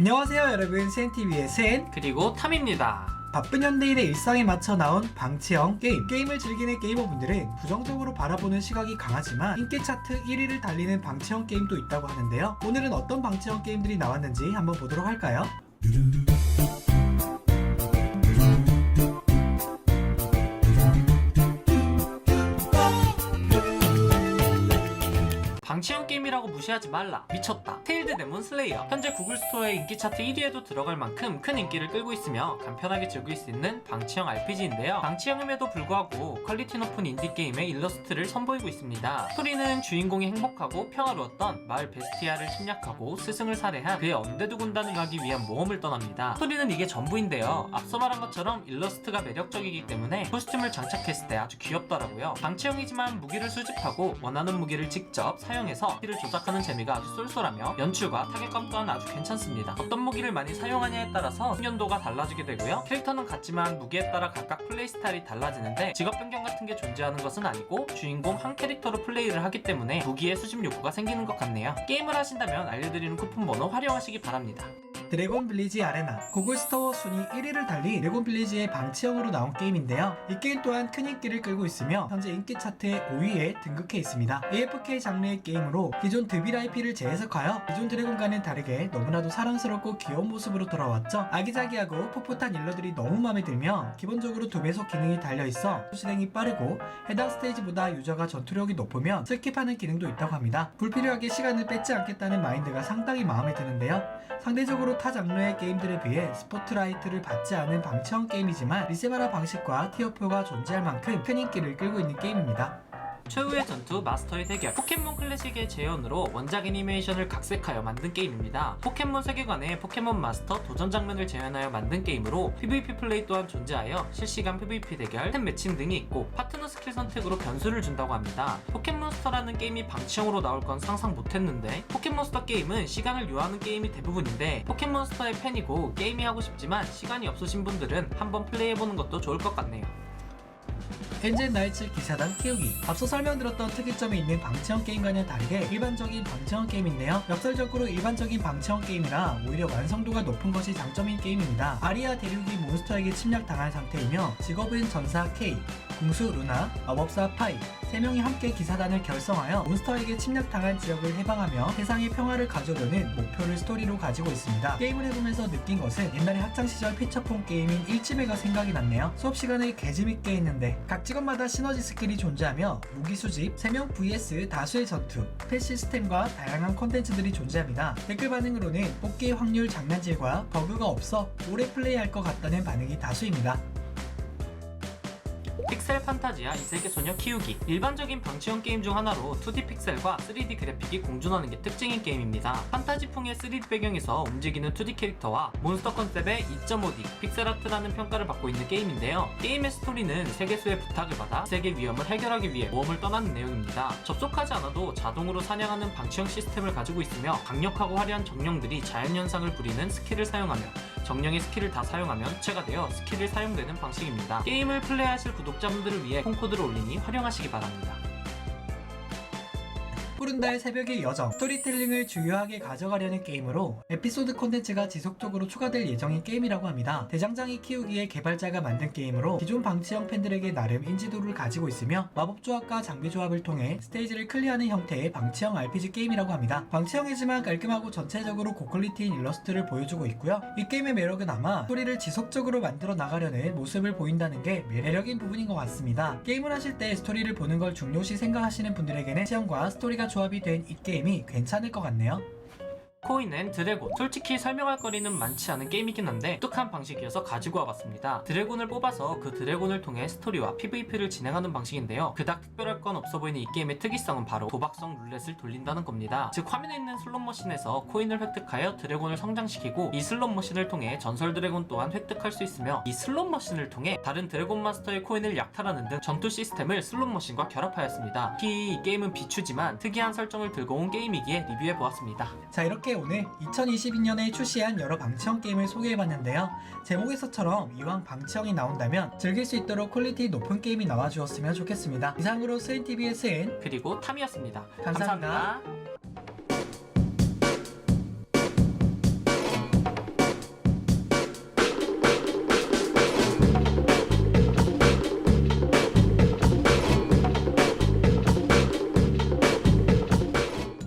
안녕하세요 여러분. 센TV의 센. 그리고 탐입니다. 바쁜 현대인의 일상에 맞춰 나온 방치형 게임. 게임을 즐기는 게이머분들은 부정적으로 바라보는 시각이 강하지만 인기 차트 1위를 달리는 방치형 게임도 있다고 하는데요. 오늘은 어떤 방치형 게임들이 나왔는지 한번 보도록 할까요? 무시하지 말라. 미쳤다. 테일드 데몬 슬레이어. 현재 구글 스토어의 인기 차트 1위에도 들어갈 만큼 큰 인기를 끌고 있으며 간편하게 즐길 수 있는 방치형 RPG인데요. 방치형임에도 불구하고 퀄리티 높은 인디 게임의 일러스트를 선보이고 있습니다. 스토리는 주인공이 행복하고 평화로웠던 마을 베스티아를 침략하고 스승을 살해한 그의 언데드 군단을 가기 위한 모험을 떠납니다. 스토리는 이게 전부인데요. 앞서 말한 것처럼 일러스트가 매력적이기 때문에 코스튬을 장착했을 때 아주 귀엽더라고요. 방치형이지만 무기를 수집하고 원하는 무기를 직접 사용해서 피를 조작 하는 재미가 아주 쏠쏠하며 연출과 타격감 또한 아주 괜찮습니다. 어떤 무기를 많이 사용하냐에 따라서 숙련도가 달라지게 되고요. 캐릭터는 같지만 무기에 따라 각각 플레이 스타일이 달라지는데 직업 변경 같은 게 존재하는 것은 아니고 주인공 한 캐릭터로 플레이를 하기 때문에 무기의 수집 욕구가 생기는 것 같네요. 게임을 하신다면 알려드리는 쿠폰 번호 활용하시기 바랍니다. 드래곤 빌리지 아레나 구글 스토어 순위 1위를 달리 드래곤 빌리지의 방치형으로 나온 게임인데요. 이 게임 또한 큰 인기를 끌고 있으며 현재 인기 차트의 5위에 등극해 있습니다. AFK 장르의 게임으로 기존 드빌 IP를 재해석하여 기존 드래곤과는 다르게 너무나도 사랑스럽고 귀여운 모습으로 돌아왔죠. 아기자기하고 풋풋한 일러들이 너무 마음에 들며 기본적으로 두 배속 기능이 달려 있어 실행이 빠르고 해당 스테이지보다 유저가 전투력이 높으면 스킵하는 기능도 있다고 합니다. 불필요하게 시간을 뺏지 않겠다는 마인드가 상당히 마음에 드는데요. 상대적으로 타 장르의 게임들에 비해 스포트라이트를 받지 않은 방치형 게임이지만 리세마라 방식과 티어표가 존재할 만큼 큰 인기를 끌고 있는 게임입니다. 최후의 전투 마스터의 대결 포켓몬 클래식의 재현으로 원작 애니메이션을 각색하여 만든 게임입니다. 포켓몬 세계관의 포켓몬 마스터 도전 장면을 재현하여 만든 게임으로 PVP 플레이 또한 존재하여 실시간 PVP 대결, 템 매칭 등이 있고 파트너 스킬 선택으로 변수를 준다고 합니다. 포켓몬스터라는 게임이 방치형으로 나올 건 상상 못했는데 포켓몬스터 게임은 시간을 요하는 게임이 대부분인데 포켓몬스터의 팬이고 게임이 하고 싶지만 시간이 없으신 분들은 한번 플레이해보는 것도 좋을 것 같네요. 엔젤 나이츠 기사단 키우기. 앞서 설명드렸던 특이점이 있는 방치형 게임과는 다르게 일반적인 방치형 게임인데요. 역설적으로 일반적인 방치형 게임이라 오히려 완성도가 높은 것이 장점인 게임입니다. 아리아 대륙이 몬스터에게 침략당한 상태이며 직업은 전사 K 궁수 루나, 마법사 파이 세 명이 함께 기사단을 결성하여 몬스터에게 침략당한 지역을 해방하며 세상의 평화를 가져오려는 목표를 스토리로 가지고 있습니다. 게임을 해보면서 느낀 것은 옛날에 학창시절 피처폰 게임인 일지배가 생각이 났네요. 수업 시간에 개재밌게 했는데 각 직업마다 시너지 스킬이 존재하며 무기 수집, 3명 vs 다수의 전투, 펫 시스템과 다양한 콘텐츠들이 존재합니다. 댓글 반응으로는 뽑기 확률 장난질과 버그가 없어 오래 플레이할 것 같다는 반응이 다수입니다. 픽셀 판타지아 이세계 소녀 키우기 일반적인 방치형 게임 중 하나로 2D 픽셀과 3D 그래픽이 공존하는 게 특징인 게임입니다. 판타지풍의 3D 배경에서 움직이는 2D 캐릭터와 몬스터 컨셉의 2.5D 픽셀 아트라는 평가를 받고 있는 게임인데요. 게임의 스토리는 세계수의 부탁을 받아 세계 위험을 해결하기 위해 모험을 떠나는 내용입니다. 접속하지 않아도 자동으로 사냥하는 방치형 시스템을 가지고 있으며 강력하고 화려한 정령들이 자연현상을 부리는 스킬을 사용하며 정령의 스킬을 다 사용하면 해체가 되어 스킬을 사용되는 방식입니다. 게임을 플레이하실 구독 자분들을 위해 콩코드를 올리니 활용하시기 바랍니다. 푸른 달 새벽의 여정 스토리텔링을 주요하게 가져가려는 게임으로 에피소드 콘텐츠가 지속적으로 추가될 예정인 게임이라고 합니다. 대장장이 키우기의 개발자가 만든 게임으로 기존 방치형 팬들에게 나름 인지도를 가지고 있으며 마법 조합과 장비 조합을 통해 스테이지를 클리어하는 형태의 방치형 RPG 게임이라고 합니다. 방치형이지만 깔끔하고 전체적으로 고퀄리티인 일러스트를 보여주고 있고요. 이 게임의 매력은 아마 스토리를 지속적으로 만들어 나가려는 모습을 보인다는 게 매력인 부분인 것 같습니다. 게임을 하실 때 스토리를 보는 걸 중요시 생각하시는 분들에게는 체험과 스토리가 조합이 된 이 게임이 괜찮을 것 같네요. 코인 앤 드래곤. 솔직히 설명할 거리는 많지 않은 게임이긴 한데 독특한 방식이어서 가지고 와봤습니다. 드래곤을 뽑아서 그 드래곤을 통해 스토리와 PVP를 진행하는 방식인데요. 그닥 특별할 건 없어 보이는 이 게임의 특이성은 바로 도박성 룰렛을 돌린다는 겁니다. 즉 화면에 있는 슬롯 머신에서 코인을 획득하여 드래곤을 성장시키고 이 슬롯 머신을 통해 전설 드래곤 또한 획득할 수 있으며 이 슬롯 머신을 통해 다른 드래곤 마스터의 코인을 약탈하는 등 전투 시스템을 슬롯 머신과 결합하였습니다. 특히 이 게임은 비추지만 특이한 설정을 들고 온 게임이기에 리뷰해보았습니다. 자 이렇게 오늘 2022년에 출시한 여러 방치형 게임을 소개해봤는데요. 제목에서처럼 이왕 방치형이 나온다면 즐길 수 있도록 퀄리티 높은 게임이 나와주었으면 좋겠습니다. 이상으로 스인TV의 스인 그리고 탐이었습니다 감사합니다. 감사합니다.